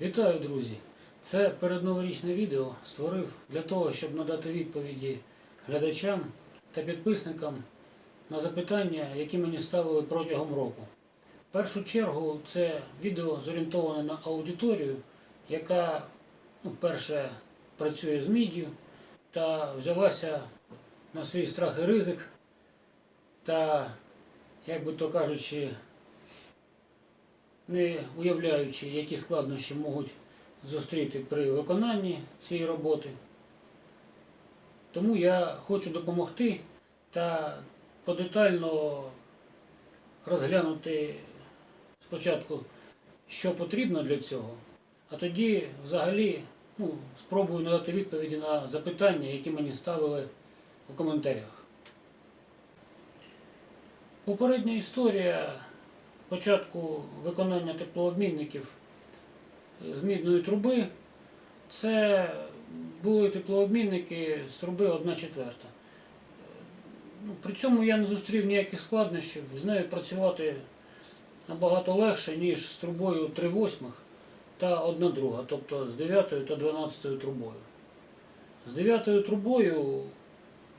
Вітаю, друзі! Це передноворічне відео створив для того, щоб надати відповіді глядачам та підписникам на запитання, які мені ставили протягом року. В першу чергу це відео зорієнтоване на аудиторію, яка ну, працює з мідію та взялася на свій страх і ризик та, як би то кажучи, не уявляючи, які складнощі можуть зустріти при виконанні цієї роботи. Тому я хочу допомогти та подетально розглянути спочатку, що потрібно для цього, а тоді взагалі ну, спробую надати відповіді на запитання, які мені ставили у коментарях. Попередня історія початку виконання теплообмінників з мідної труби це були теплообмінники з труби 1 четверта. Ну, при цьому я не зустрів ніяких складнощів, з нею працювати набагато легше, ніж з трубою 3 восьмих та 1 друга, тобто з 9 та 12 трубою. З 9 трубою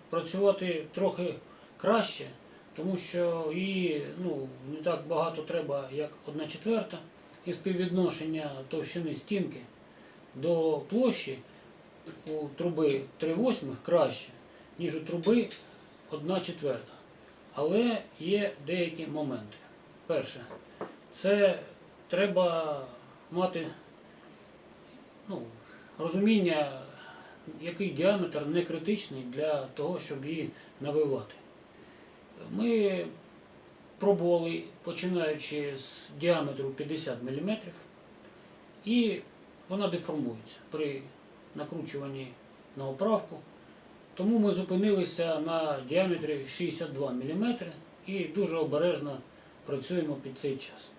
працювати трохи краще, тому що її ну, не так багато треба, як 1 четверта, і співвідношення товщини стінки до площі у труби 3 восьмих краще, ніж у труби 1 четверта. Але є деякі моменти. Перше, це треба мати ну, розуміння, який діаметр не критичний для того, щоб її навивати. Ми пробували, починаючи з діаметру 50 мм, і вона деформується при накручуванні на оправку. Тому ми зупинилися на діаметрі 62 мм і дуже обережно працюємо під цей час,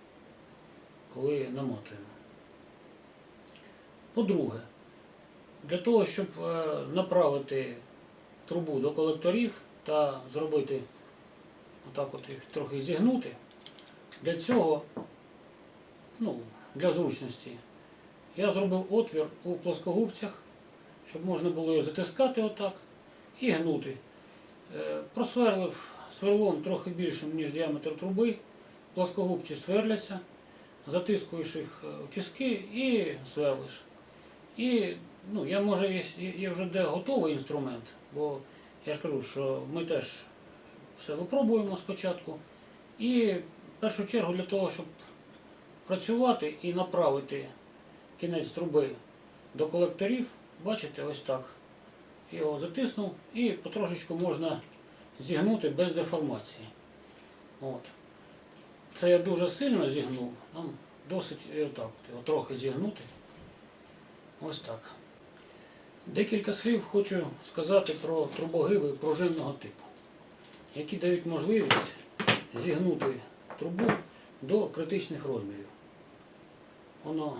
коли намотуємо. По-друге, для того, щоб е, направити трубу до колекторів та зробити отак от їх трохи зігнути, для цього, ну, для зручності, я зробив отвір у плоскогубцях, щоб можна було його затискати отак і гнути. Е, Просверлив сверлом трохи більшим, ніж діаметр труби, плоскогубці сверляться, затискуєш їх е, в тіски і сверлиш. І ну, я може є вже де готовий інструмент, бо я ж кажу, що ми теж все випробуємо спочатку. І в першу чергу для того, щоб працювати і направити кінець труби до колекторів, бачите, ось так. Його затиснув і потрошечку можна зігнути без деформації. От. Це я дуже сильно зігнув, нам досить от, його трохи зігнути. Ось так. Декілька слів хочу сказати про трубогиби пружинного типу, які дають можливість зігнути трубу до критичних розмірів. Воно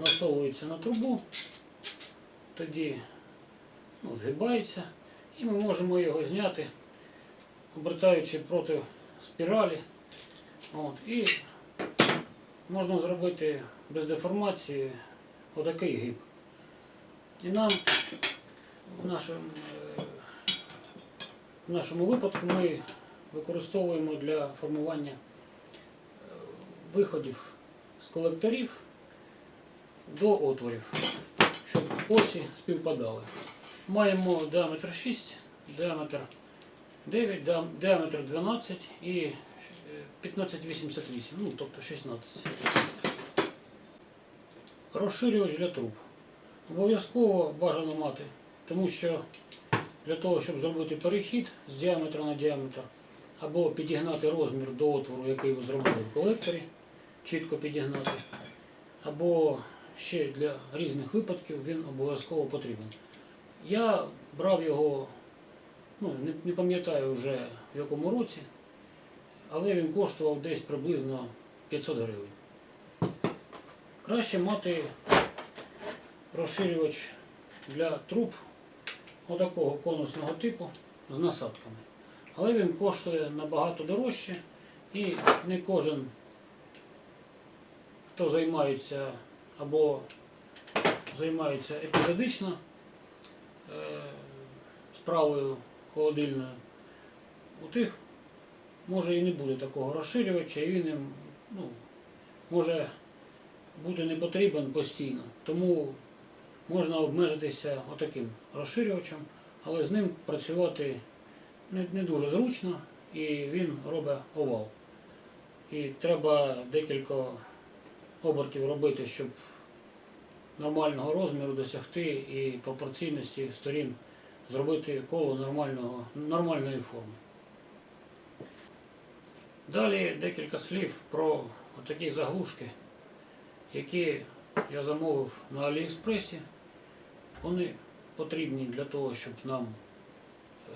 насовується на трубу, тоді ну, згибається, і ми можемо його зняти, обертаючи проти спіралі. От, і можна зробити без деформації отакий гиб. І нам в нашому, в нашому випадку ми використовуємо для формування е, виходів з колекторів до отворів, щоб осі співпадали. Маємо діаметр 6, діаметр 9, діаметр 12 і е, 1588, ну тобто 16. Розширювач для труб. Обов'язково бажано мати, тому що для того, щоб зробити перехід з діаметра на діаметр, або підігнати розмір до отвору, який ви зробили в колекторі, чітко підігнати, або ще для різних випадків він обов'язково потрібен. Я брав його, ну, не, не пам'ятаю вже в якому році, але він коштував десь приблизно 500 гривень. Краще мати розширювач для труб отакого конусного типу з насадками. Але він коштує набагато дорожче і не кожен, хто займається або займаються епізодично е, справою холодильною, у тих може і не буде такого розширювача, і він їм ну, може бути не потрібен постійно. Тому можна обмежитися отаким розширювачем, але з ним працювати не, не дуже зручно і він робить овал. І треба декілька обертів робити, щоб нормального розміру досягти і пропорційності сторін зробити коло нормального, нормальної форми. Далі декілька слів про такі заглушки, які я замовив на Аліекспресі. Вони потрібні для того, щоб нам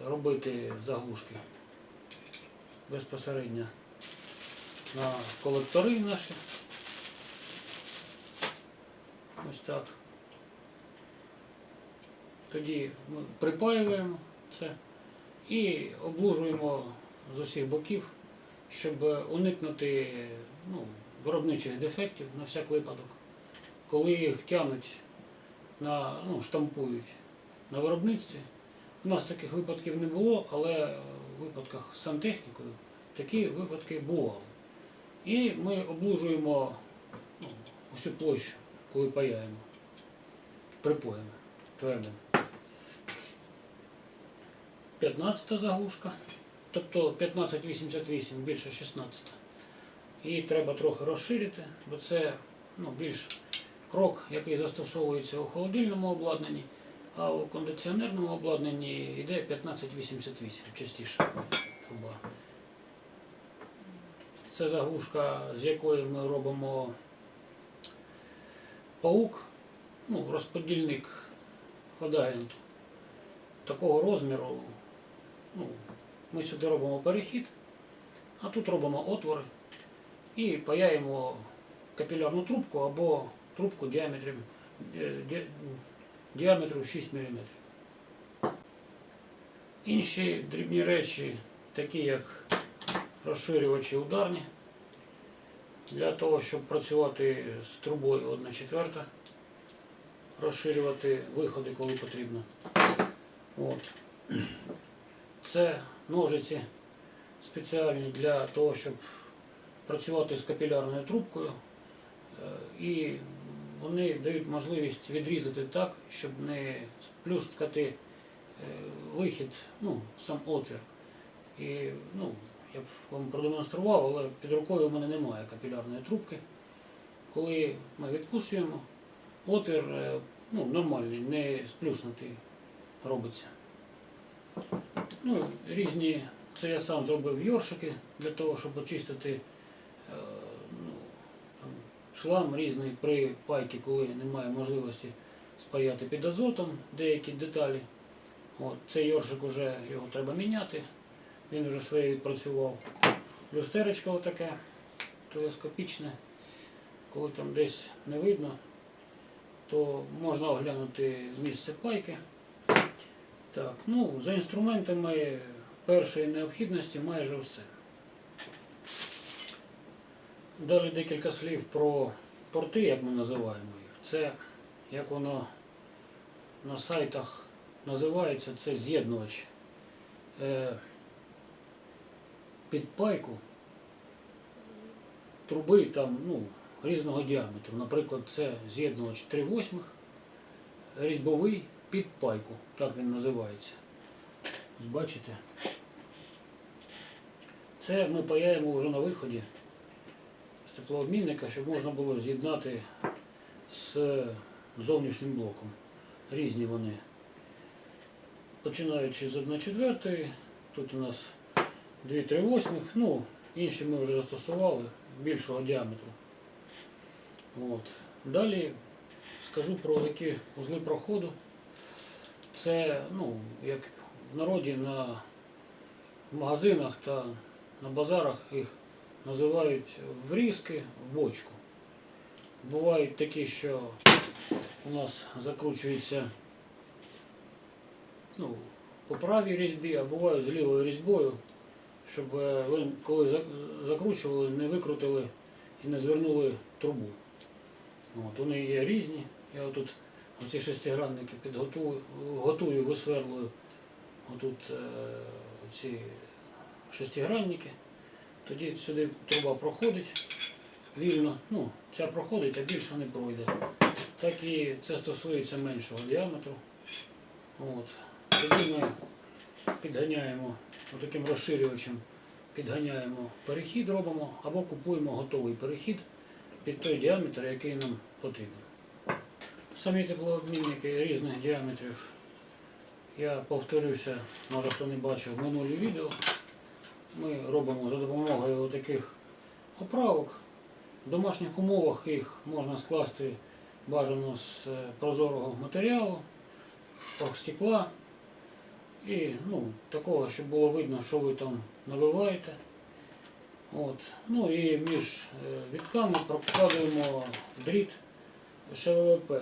робити заглушки безпосередньо на колектори наші. Ось так. Тоді ми припаюємо це і облужуємо з усіх боків, щоб уникнути ну, виробничих дефектів на всяк випадок. Коли їх тягнуть на, ну, штампують на виробництві. У нас таких випадків не було, але в випадках з сантехнікою такі випадки бували. І ми облужуємо ну, усю площу, коли паяємо, припоємо твердим. 15 заглушка, тобто 1588 більше 16. Її треба трохи розширити, бо це ну, більш крок, який застосовується у холодильному обладнанні, а у кондиціонерному обладнанні йде 1588 частіше труба. Це заглушка, з якої ми робимо паук, ну, розподільник хладагенту. Такого розміру. Ну, ми сюди робимо перехід, а тут робимо отвори і паяємо капілярну трубку або трубку діаметром, е, ді- діаметру 6 мм. Інші дрібні речі, такі як розширювачі ударні, для того, щоб працювати з трубою 1 четверта, розширювати виходи, коли потрібно. От. Це ножиці спеціальні для того, щоб працювати з капілярною трубкою. Е, І вони дають можливість відрізати так, щоб не сплюскати е, вихід, ну, сам отвір. І ну, я б вам продемонстрував, але під рукою в мене немає капілярної трубки. Коли ми відкусуємо, отвір е, ну, нормальний, не сплюснутий робиться. Ну, різні, це я сам зробив йоршики для того, щоб очистити шлам різний при пайці, коли немає можливості спаяти під азотом деякі деталі. От, цей йоршик вже його треба міняти, він вже своє відпрацював. Люстерочка отаке телескопічне, коли там десь не видно, то можна оглянути місце пайки. Так, ну, за інструментами першої необхідності майже все. Далі декілька слів про порти, як ми називаємо їх. Це, як воно на сайтах називається, це з'єднувач. Е, під пайку труби там ну, різного діаметру. Наприклад, це з'єднувач 3 восьмих, різьбовий під пайку, так він називається. Ось Бачите? Це ми паяємо вже на виході теплообмінника, щоб можна було з'єднати з зовнішнім блоком. Різні вони. Починаючи з 1 четвертої, тут у нас 2 3 ну, інші ми вже застосували більшого діаметру. От. Далі скажу про які узли проходу. Це, ну, як в народі на магазинах та на базарах їх називають врізки в бочку. Бувають такі, що у нас закручується ну, по правій різьбі, а бувають з лівою різьбою, щоб е, коли закручували, не викрутили і не звернули трубу. От, вони є різні. Я отут оці шестигранники підготую, готую, висверлюю отут е, ці шестигранники. Тоді сюди труба проходить вільно. Ну, ця проходить, а більше не пройде. Так і це стосується меншого діаметру. От. Тоді ми підганяємо таким розширювачем, підганяємо перехід, робимо або купуємо готовий перехід під той діаметр, який нам потрібен. Самі теплообмінники різних діаметрів. Я повторюся, може хто не бачив минулі відео. Ми робимо за допомогою таких оправок. В домашніх умовах їх можна скласти бажано з е, прозорого матеріалу, стекла і ну, такого, щоб було видно, що ви там навиваєте. От. Ну і між е, вітками прокладуємо дріт ШВВП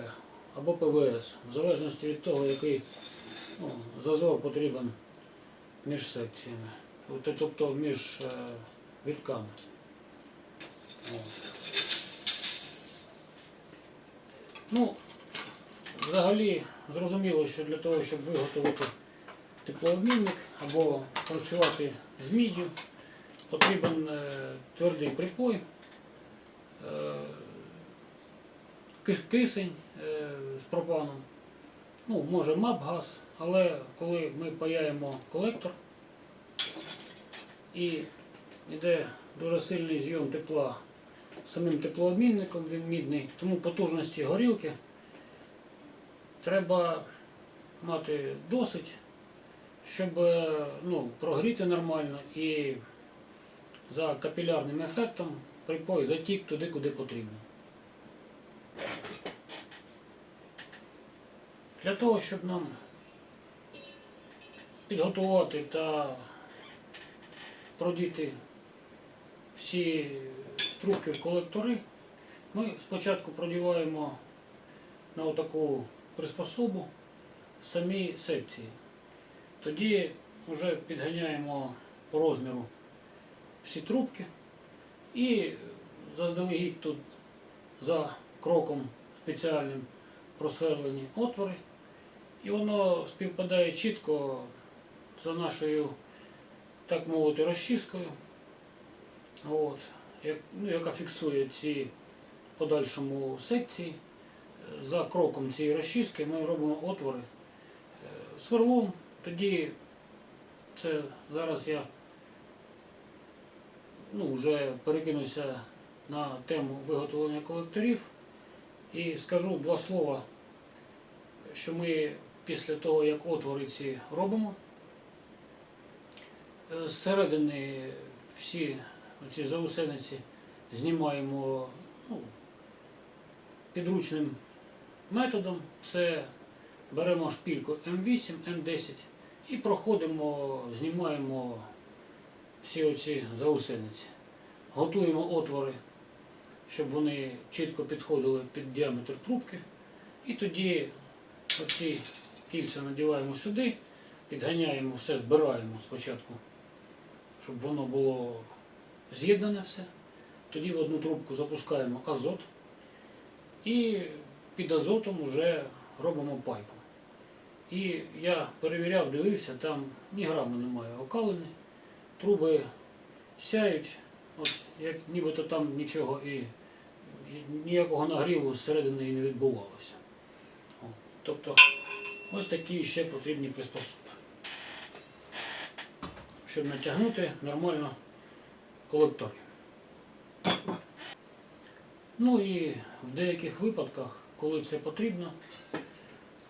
або ПВС, в залежності від того, який ну, зазор потрібен між секціями, тобто між е, вітками. Ну, взагалі зрозуміло, що для того, щоб виготовити теплообмінник або працювати з міддю, потрібен е, твердий припой, е, кисень з пропаном, ну, може МАП-газ, але коли ми паяємо колектор і йде дуже сильний зйом тепла самим теплообмінником, він мідний, тому потужності горілки треба мати досить, щоб е, ну, прогріти нормально і за капілярним ефектом припой затік туди, куди потрібно. Для того, щоб нам підготувати та продіти всі трубки в колектори, ми спочатку продіваємо на отаку приспособу самі секції. Тоді вже підганяємо по розміру всі трубки і заздалегідь тут за кроком спеціальним просверлені отвори. І воно співпадає чітко за нашою, так мовити, розчіскою, от, як, ну, яка фіксує ці подальшому секції. За кроком цієї розчіски ми робимо отвори е, сверлом. Тоді це зараз я ну, вже перекинуся на тему виготовлення колекторів і скажу два слова, що ми після того, як отвори ці робимо, зсередини всі ці заусениці знімаємо ну, підручним методом. Це беремо шпільку М8, М10 і проходимо, знімаємо всі оці заусениці. Готуємо отвори, щоб вони чітко підходили під діаметр трубки. І тоді оці кільця надіваємо сюди, підганяємо все, збираємо спочатку, щоб воно було з'єднане все. Тоді в одну трубку запускаємо азот і під азотом вже робимо пайку. І я перевіряв, дивився, там ні граму немає окалини, труби сяють, от як нібито там нічого і ніякого нагріву зсередини і не відбувалося. Тобто ось такі ще потрібні приспособи. Щоб натягнути нормально колектори. Ну і в деяких випадках, коли це потрібно,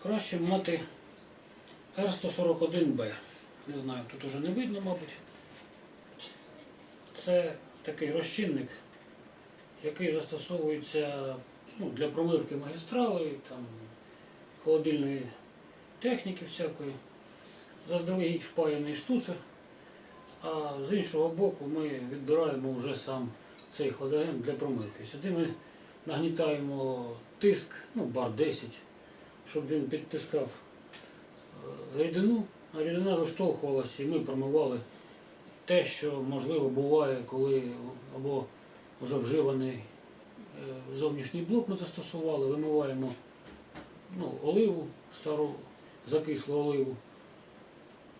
краще мати R141B. Не знаю, тут уже не видно, мабуть. Це такий розчинник, який застосовується ну, для промивки магістрали, там, холодильної техніки всякої. Заздалегідь впаяний штуцер. А з іншого боку ми відбираємо вже сам цей хладагент для промивки. Сюди ми нагнітаємо тиск, ну, бар 10, щоб він підтискав е, рідину, а рідина виштовхувалася і ми промивали те, що можливо буває, коли або вже вживаний е, зовнішній блок ми застосували, вимиваємо ну, оливу, стару закислу оливу.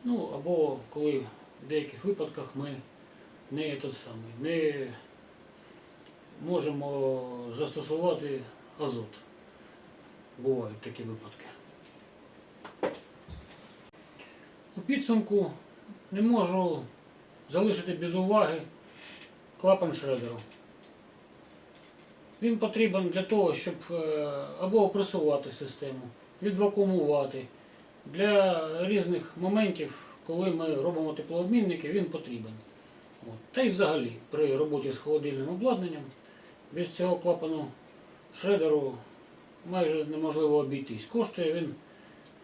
Ну, або коли в деяких випадках ми не, тот самий, не можемо застосувати азот. Бувають такі випадки. У підсумку не можу залишити без уваги клапан шредеру. Він потрібен для того, щоб е, або опресувати систему, відвакуумувати. Для різних моментів, коли ми робимо теплообмінники, він потрібен. От. Та й взагалі при роботі з холодильним обладнанням без цього клапану шредеру майже неможливо обійтись. Коштує він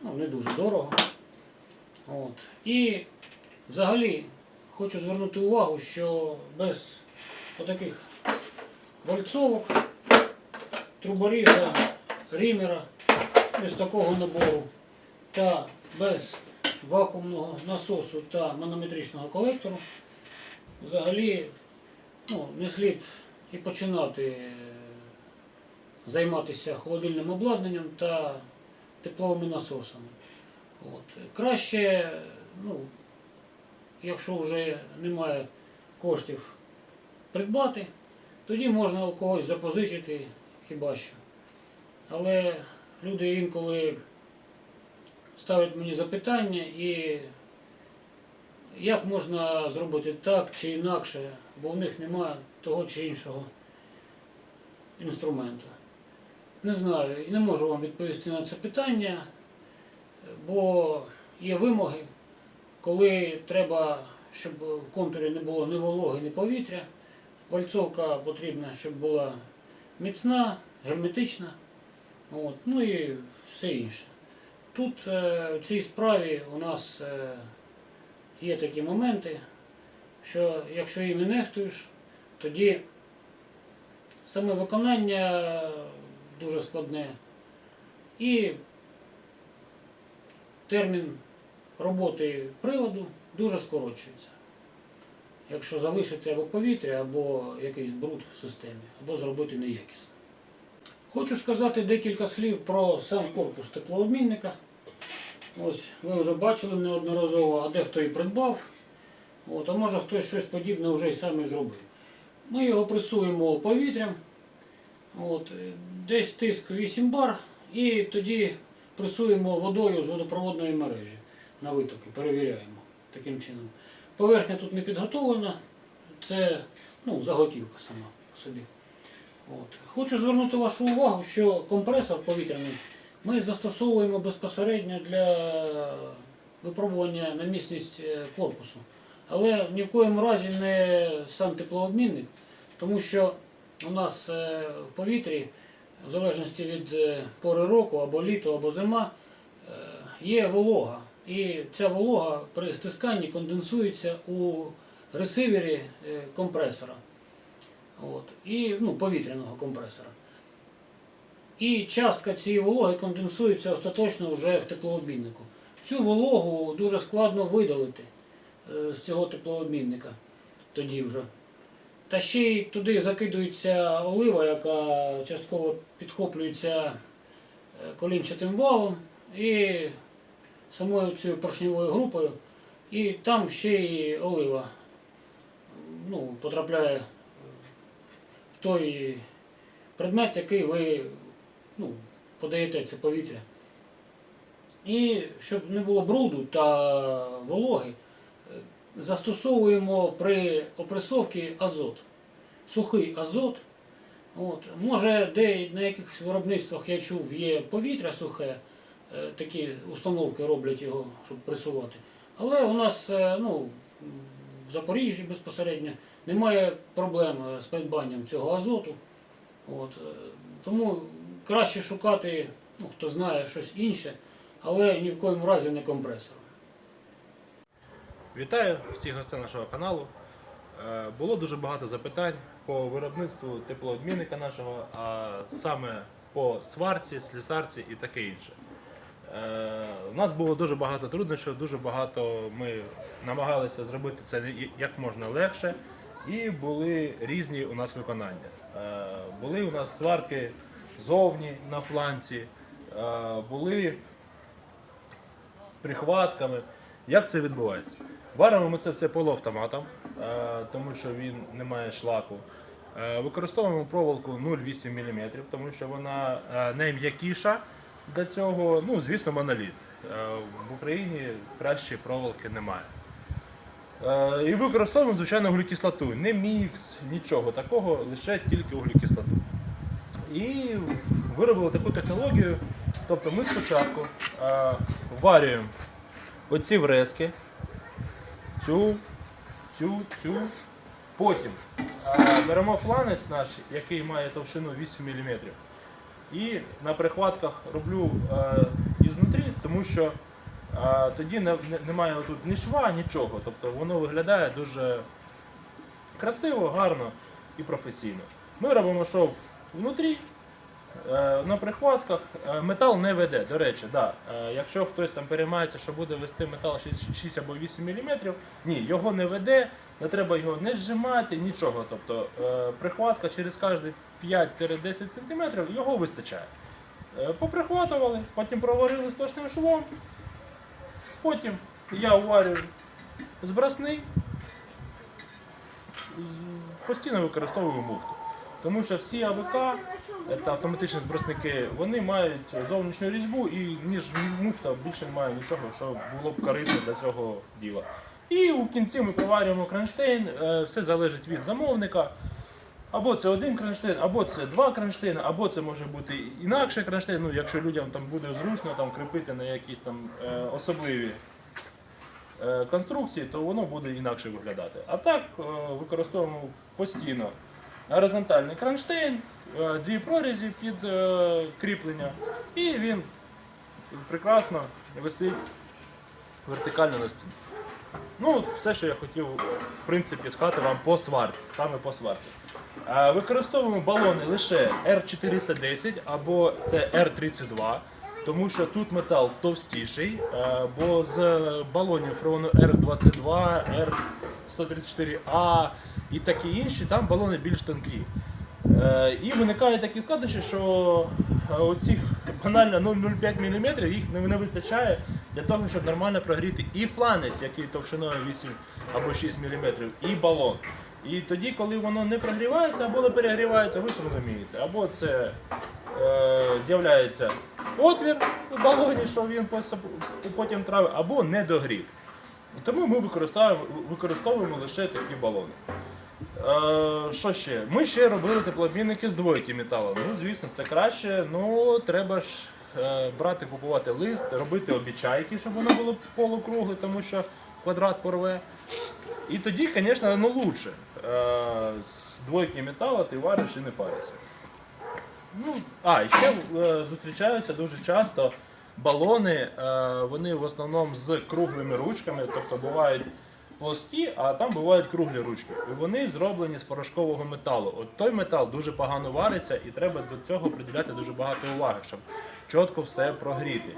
ну, не дуже дорого. От. І взагалі хочу звернути увагу, що без отаких вальцовок, труборіза, рімера, без такого набору та без вакуумного насосу та манометричного колектору взагалі ну, не слід і починати е, займатися холодильним обладнанням та тепловими насосами. От. Краще, ну, якщо вже немає коштів придбати, тоді можна у когось запозичити хіба що. Але люди інколи ставлять мені запитання і як можна зробити так чи інакше, бо в них немає того чи іншого інструменту. Не знаю і не можу вам відповісти на це питання, бо є вимоги, коли треба, щоб в контурі не було ні вологи, ні повітря. Вальцовка потрібна, щоб була міцна, герметична, от, ну і все інше. Тут е, в цій справі у нас е, є такі моменти, що якщо їм не нехтуєш, тоді саме виконання дуже складне і термін роботи приладу дуже скорочується. Якщо залишити або повітря, або якийсь бруд в системі, або зробити неякісно. Хочу сказати декілька слів про сам корпус теплообмінника. Ось ви вже бачили неодноразово, а дехто і придбав. От, а може хтось щось подібне вже і зробив. Ми його пресуємо повітрям. От, десь тиск 8 бар, і тоді пресуємо водою з водопроводної мережі на витоки, перевіряємо таким чином. Поверхня тут не підготовлена, це ну, заготівка сама по собі. От. Хочу звернути вашу увагу, що компресор повітряний ми застосовуємо безпосередньо для випробування на міцність е, корпусу. Але ні в коєму разі не сам теплообмінник, тому що у нас е, в повітрі, в залежності від е, пори року, або літо, або зима, є волога. І ця волога при стисканні конденсується у ресивері компресора. От. І, ну, повітряного компресора. І частка цієї вологи конденсується остаточно вже в теплообміннику. Цю вологу дуже складно видалити е, з цього теплообмінника тоді вже. Та ще й туди закидується олива, яка частково підхоплюється е, колінчатим валом і самою цією поршневою групою. І там ще й олива ну, потрапляє в той предмет, який ви ну, подаєте це повітря. І щоб не було бруду та вологи, е, застосовуємо при опресовці азот. Сухий азот. От. Може, де на якихось виробництвах я чув, є повітря сухе, е, такі установки роблять його, щоб пресувати. Але у нас е, ну, в Запоріжжі безпосередньо немає проблем з придбанням цього азоту. От. Тому краще шукати, ну, хто знає щось інше, але ні в коєму разі не компресор. Вітаю всіх гостей нашого каналу. Е, Було дуже багато запитань по виробництву теплообмінника нашого, а саме по сварці, слісарці і таке інше. Е, У нас було дуже багато труднощів, дуже багато ми намагалися зробити це як можна легше, і були різні у нас виконання. Е, Були у нас сварки зовні на фланці, е, були прихватками. Як це відбувається? Варимо ми це все полуавтоматом, е, тому що він не має шлаку. Е, Використовуємо проволоку 0,8 мм, тому що вона найм'якіша для цього. Ну, звісно, моноліт. В Україні кращої проволоки немає. І використовуємо, звичайно, углекислоту. Не мікс, нічого такого, лише тільки углекислоту. І виробили таку технологію. Тобто ми спочатку е, варюємо оці врезки, цю, цю, цю. Потім е, беремо фланець наш, який має товщину 8 мм. І на прихватках роблю е, ізнутрі, тому що е, тоді не, не- немає тут ні шва, нічого. Тобто воно виглядає дуже красиво, гарно і професійно. Ми робимо шов внутрі, е, на прихватках. Е, Метал не веде, до речі, да. Е, якщо хтось там переймається, що буде вести метал 6, 6 або 8 мм, ні, його не веде, не треба його не зжимати, нічого. Тобто прихватка через кожні 5-10 см його вистачає. Поприхватували, потім проварили сточним швом. Потім я уварюю збросний, постійно використовую муфту. Тому що всі АВК та автоматичні збросники, вони мають зовнішню різьбу і ніж муфта більше немає нічого, що було б корисно для цього діла. І у кінці ми проварюємо кронштейн, е, все залежить від замовника. Або це один кронштейн, або це два кронштейни, або це може бути інакше кронштейн, ну, якщо людям там буде зручно там, кріпити на якісь там е, особливі е, конструкції, то воно буде інакше виглядати. А так е, використовуємо постійно горизонтальний кронштейн, е, дві прорізі під е, кріплення, і він прекрасно висить вертикально на стіні. Ну, все, що я хотів в принципі сказати вам по сварці, саме по сварці. Е, Використовуємо балони лише R410 або це R32, тому що тут метал товстіший, е, бо з балонів фреону R22, R134A і такі інші, там балони більш тонкі. Е, І виникає такі складнощі, що е, оцих банально 0,05 мм їх не вистачає для того, щоб нормально прогріти і фланець, який товщиною 8 або 6 мм, і балон. І тоді, коли воно не прогрівається або не перегрівається, ви ж розумієте, або це е, з'являється отвір у балоні, що він потім травить, або недогрів. Тому ми використовуємо, використовуємо лише такі балони. Е, що ще? Ми ще робили теплообмінники з двойки металу. Ну, звісно, це краще. Ну, треба ж е, брати, купувати лист, робити обічайки, щоб воно було полукругле, тому що квадрат порве. І тоді, звісно, ну лучше. Е, з двойки металу ти вариш і не паришся. Ну, а, ще е, зустрічаються дуже часто балони, е, вони в основному з круглими ручками, тобто бувають плоскі, а там бувають круглі ручки. І вони зроблені з порошкового металу. От той метал дуже погано вариться, і треба до цього приділяти дуже багато уваги, щоб чітко все прогріти.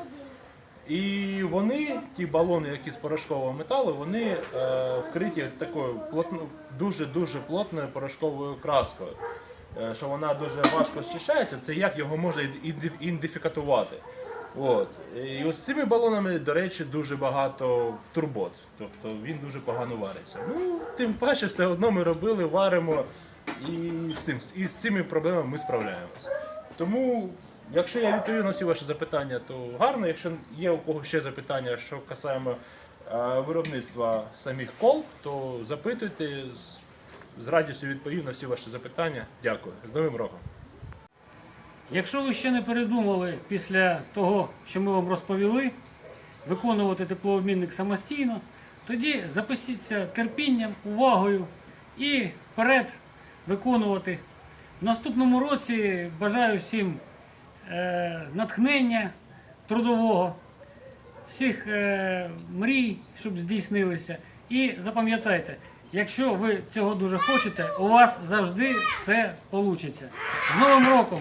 І вони, ті балони, які з порошкового металу, вони е, вкриті такою дуже-дуже плотною порошковою краскою. Е, що вона дуже важко зчищається, це як його можна іде- ідентифікувати. От. І ось з цими балонами, до речі, дуже багато турбот. Тобто він дуже погано вариться. Ну, тим паче, все одно ми робили, варимо і з, цим, і з цими проблемами ми справляємось. Тому, якщо я відповів на всі ваші запитання, то гарно. Якщо є у кого ще запитання, що касаємо е, виробництва самих кол, то запитуйте, з, радістю відповів на всі ваші запитання. Дякую. З Новим роком! Якщо ви ще не передумали після того, що ми вам розповіли, виконувати теплообмінник самостійно, тоді записіться терпінням, увагою і вперед виконувати. В наступному році бажаю всім е, натхнення трудового, всіх е, мрій, щоб здійснилися. І запам'ятайте, якщо ви цього дуже хочете, у вас завжди все вийде. З Новим роком!